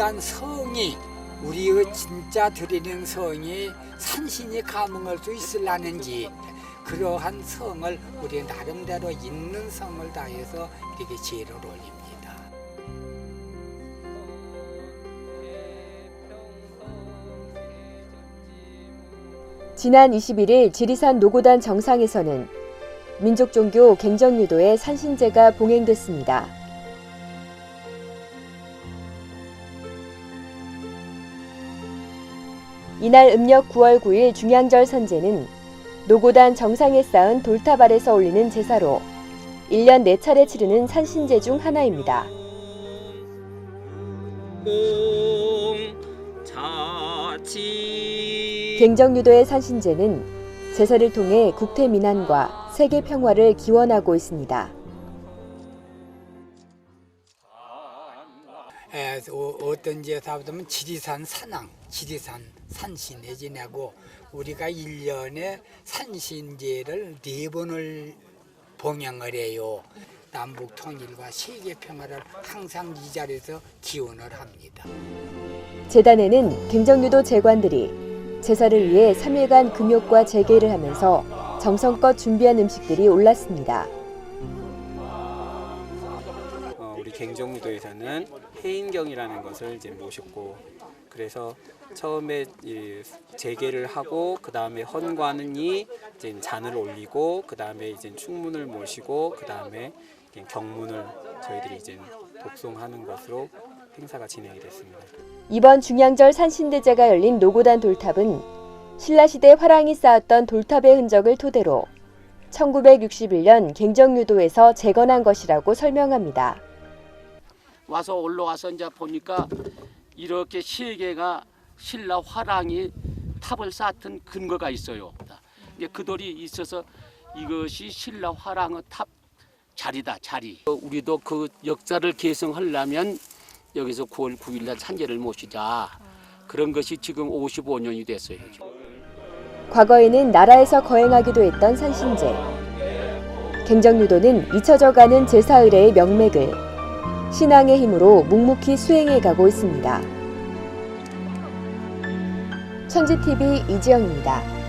노고단 성이 우리의 진짜 드리는 성이 산신이 감흥할 수 있을라는지 그러한 성을 우리 나름대로 있는 성을 다해서 이렇게 제를 올립니다. 지난 21일 지리산 노고단 정상에서는 민족종교 갱정유도의 산신제가 봉행됐습니다. 이날 음력 9월 9일 중양절 선제는 노고단 정상에 쌓은 돌탑 아래서 올리는 제사로 1년 4차례 치르는 산신제 중 하나입니다. 갱정유도의 산신제는 제사를 통해 국태 민안과 세계 평화를 기원하고 있습니다. 에, 어, 어떤 제사보다는 지리산 산왕, 지리산 산신에 지내고 우리가 일년에 산신제를 네 번을 봉양을 해요. 남북 통일과 세계 평화를 항상 이 자리에서 기원을 합니다. 재단에는 갱정유도 재관들이 제사를 위해 3일간 금욕과 재개를 하면서 정성껏 준비한 음식들이 올랐습니다. 우리 갱정무도에서는 해인경이라는 것을 이제 모셨고 그래서 처음에 이 재개를 하고 그 다음에 헌관이 이제 잔을 올리고 그 다음에 이제 충문을 모시고 그 다음에 경문을 저희들이 이제 독송하는 것으로 행사가 진행이 됐습니다. 이번 중양절 산신대제가 열린 노고단 돌탑은 신라시대 화랑이 쌓았던 돌탑의 흔적을 토대로 1961년 갱정유도에서 재건한 것이라고 설명합니다. 와서 올라와서 이제 보니까 이렇게 세 개가 신라 화랑이 탑을 쌓던 근거가 있어요. 이제 그 돌이 있어서 이것이 신라 화랑의 탑 자리다 자리. 우리도 그 역사를 계승하려면 여기서 9월 9일날 찬제를 모시자. 그런 것이 지금 55년이 됐어요. 과거에는 나라에서 거행하기도 했던 산신제. 갱정유도는 잊혀져가는 제사 의례의 명맥을 신앙의 힘으로 묵묵히 수행해 가고 있습니다. 천지TV 이지영입니다.